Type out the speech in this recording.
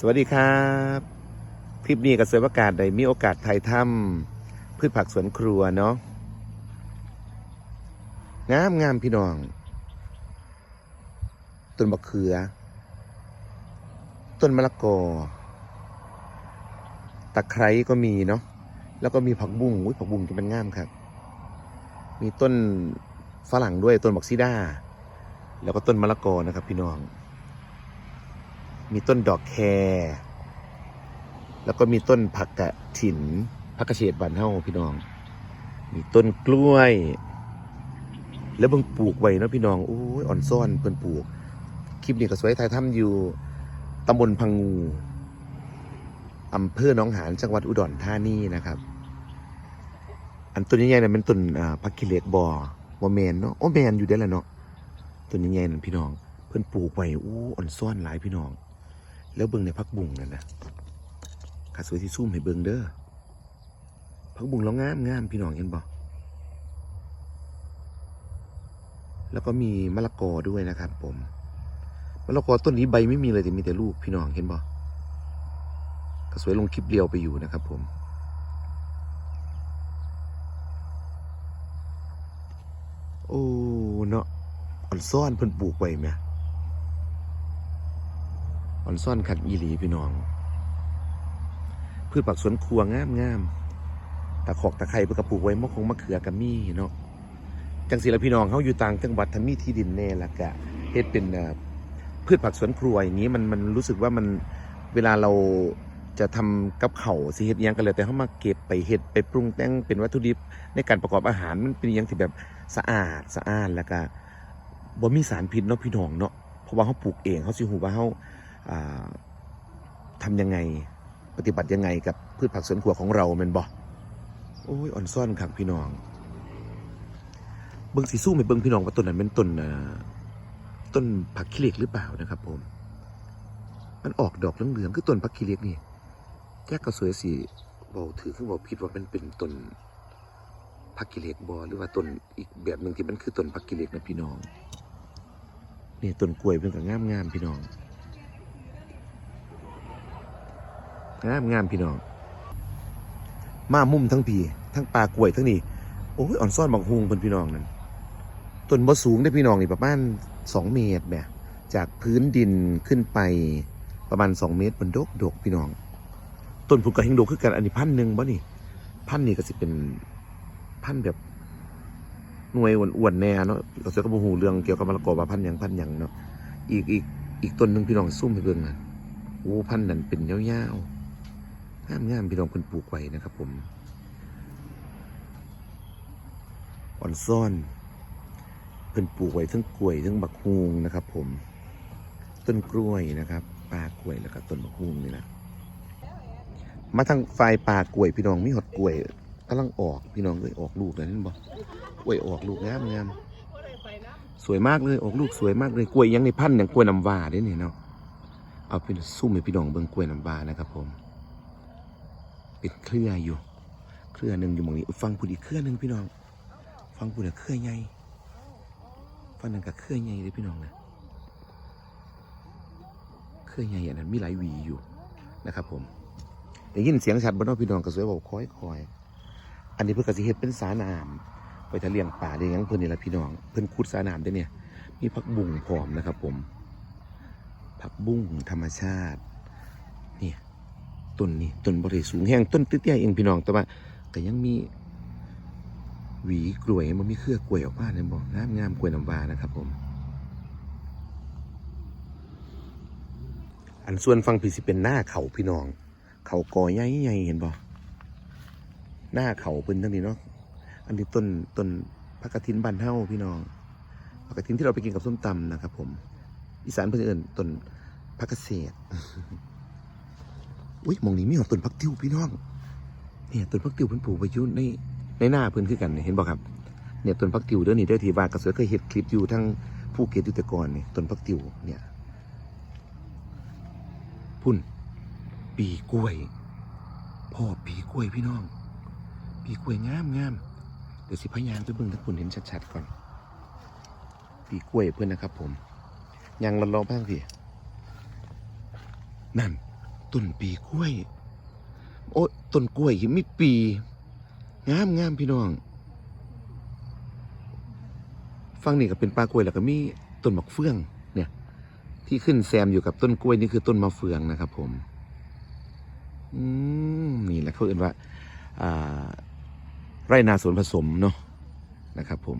สวัสดีครับ คลิปนี้กับเสวยประกาศได้มีโอกาสถ่ายทำพืชผักสวนครัวเนาะงามงามพี่น้องต้นมะเขือ ต้นมะละกอตะไคร้ก็มีเนาะแล้วก็มีผักบุ้งอุ้ยผักบุ้งจะเป็นงามครับ มีต้นฝรั่งด้วยต้นบักซิด้า แล้วก็ต้นมะละกอนะครับ พี่น้อง มีต้นดอกแครแล้วก็มีต้นผักกะถิ่นผักกระเฉดบานเฮาพี่น้อง มีต้นกล้วย แล้วเบิ่งปลูกไว้เนาะพี่น้องโอ้ยอ่อนซ่อนเพิ่นปลูก คลิปนี้ก็สวยถ่ายทำอยู่ตำบลพังงูอำเภอหนองหานจังหวัดอุดรธานีนะครับ อันต้นใหญ่ๆนั่นเป็นต้นอ่าพักกิเล็กบอบ่แมนเนาะโอ้แมนอยู่เด้อล่ะเนาะต้นใหญ่ๆนั่นพี่น้อง เพิ่นปลูกไว้อู้อ่อนซ่อนหลายพี่น้อง แล้วเบิ่งในพักบุงนั่นนะขาสวยที่ซุ่มให้เบิ่งเด้อพักบุงแล้วงามงามพี่น้องเห็นบ่แล้วก็มีมะละกอด้วยนะครับ ผมมะละกอต้นนี้ใบไม่มีเลยแต่มีแต่ลูกพี่น้องเห็นบ่ก็สวยลงคลิปเดียวไปอยู่นะครับ ผม โอ้เนาะอ่อนซ่อนเพิ่นปลูกไว้แหม อ่อนซ่อนขัดอีหลีพี่น้อง พืชผักสวนครัวงามงามตะขอกตะไคร้เพื่อกระปูกไว้มะคงมะเขือกัมีเนาะจังสิละพี่น้องเขาอยู่ต่างจังหวัดทำมีที่ดินแน่ละกะเฮ็ดเป็นพืชผักสวนครัวอย่างนี้มันมันรู้สึกว่ามันเวลาเราจะทำกับเข่าสิเฮ็ดยังกันเลยแต่เขามาเก็บไปเฮ็ดไปปรุงแต่งเป็นวัตถุดิบในการประกอบอาหารมันเป็นยังที่แบบสะอาดสะอานแล้วก็บ่มีสารพิษเนาะพี่น้องเนาะเพราะว่าเขาปลูกเองเขาสิหูว่าเขา ทำยังไงปฏิบัติยังไงกับพืชผักสวนครัวของเราแมนบ่โอ้ยอ่อนซ่อนครับพี่น้อง เบิ้งสีสู้ไม่เบิ้งพี่น้องว่าต้นนั้นเป็นต้นต้นผักขี้เหล็กหรือเปล่านะครับ ผม มันออกดอกเหลืองๆคือต้นผักขี้เหล็กนี่แจ๊กก็สวยสีบอกถือขึ้นบอกผิดว่ามันเป็นต้นผักขี้เหล็กบอหรือว่าต้นอีกแบบหนึ่งที่มันคือต้นผักขี้เหล็กนะพี่น้องนี่ต้นกล้วยเป็นกับงามๆพี่น้อง งามงามพี่น้อง มามุ่มทั้งพีทั้งปลากล้วยทั้งนี้โอ้ยอ่อนซ่อนบักฮุงเพิ่นพี่น้องนั่นต้นบ่สูงได้พี่น้องนี่ประมาณสองเมตรแบบจากพื้นดินขึ้นไปประมาณสองเมตรมันดกดกพี่น้องต้นผุกกระเฮงดกคือกันอันนี้พันหนึ่งบ่นี่พันนี่ก็สิเป็นพันแบบหน่วยอ้วนๆแน่เนาะเราจะก็บ่ฮู้เรื่องเกี่ยวกับมะละกอว่าพันหยังพันหยังเนาะอีกอีกอีกต้นหนึ่งพี่น้องซุ่มให้เบิ่งน่ะโอ้พันนั้นเป็นยาวๆ งามงามพี่น้องเพิ่นปลูกไว้นะครับผมอ่อนซ่อนเพิ่นปลูกไว้ทั้งกล้วยทั้งบักฮวงนะครับ ผม ต้นกล้วยนะครับปลากล้วยแล้วก็ต้นบักฮวงนี่นะมาทางฝ่ายปลากล้วยพี่น้องมีหดกล้วยกำลังออกพี่น้องเลยออกลูกแล้วนั่นบ่กล้วยออกลูกงามงามสวยมากเลยออกลูกสวยมากเลยกล้วยยังในพันธุ์อย่างกล้วยน้ำว้าด้เนี่ยเนาะเอาเป็นซุ่มให้พี่น้องเบิ่งกล้วยน้ำว้านะครับผม เป็นเครืออยู่เครือหนึ่งอยู่หมองนี้ฟังพูดอีเครือหนึ่งพี่น้อง ฟังพูดอะเครือใหญ่ฟังนั่นกับเครือใหญ่เลยพี่น้องนะเครือใหญ่อันนั้นมีหลายวีอยู่นะครับ ผมได้ยินเสียงชัดบนนอกพี่น้องก็สวยบอกคอยคอยอันนี้เพื่อกสิเฮ็ดเป็นสาน้ำไปทะเลียงป่าเลี้ยงเพิ่นนี่แหละพี่น้อง เพิ่อนขุดสาน้ำได้เนี่ย มีผักบุ้งพร้อมนะครับ ผมผักบุ้งธรรมชาติ ต้นนี่ต้นบริสูงแห้งต้นเตี้ยๆเองพี่น้องแต่ว่าก็ยังมีหวีกล้วยมันมีเครือกล้วยออกมาเนี่ยบอกงามงามกล้วยน้ำว้านะครับผม อันส่วนฟังพี่สิเป็นหน้าเขาพี่น้อง เขากอใหญ่ๆเห็นบ่หน้าเขาเพิ่นทั้งนี้เนาะอันนี้ต้นต้นผักกระถินบ้านเฮาพี่น้องผักกระถินที่เราไปกินกับส้มตำนะครับ ผมอีสานเพิ่นเอิ้นต้นพักเกษตร อุ้ยมองนี้มีของต้นพักติวพี่น้องเนี่ยต้นพักติวเพิ่นปลูกไว้อยู่ในในหน้าเพิ่นคือกันเห็นบ่ครับเนี่ยต้นพักติวเด้อนี่เด้อที่ว่ากระเสือเคยเฮ็ดคลิปอยู่ทั้งภูเก็ตอยู่แต่ก่อนนี่ต้นพักติวเนี่ยพุ่นปีกล้วยพ่อปีกล้วยพี่น้อง ปีกล้วยงามงามเดี๋ยวสิพยายามไปเบิ่งถ้าคุณเห็นชัดๆก่อน ปีกล้วยเพื่อนนะครับผมยังรอๆบ้างพี่นั่น ต้นปีกล้วย โอ้ต้นกล้วยยังมีปี งามงามพี่น้อง ฟังนี่ก็เป็นปลากล้วยแล้วก็มีต้นมะเฟือง เนี่ย ที่ขึ้นแซมอยู่กับต้นกล้วยนี่คือต้นมะเฟืองนะครับ ผม อืมนี่แหละเขาเอ่นว่า อ่า ไรนาสวนผสมเนาะนะครับ ผม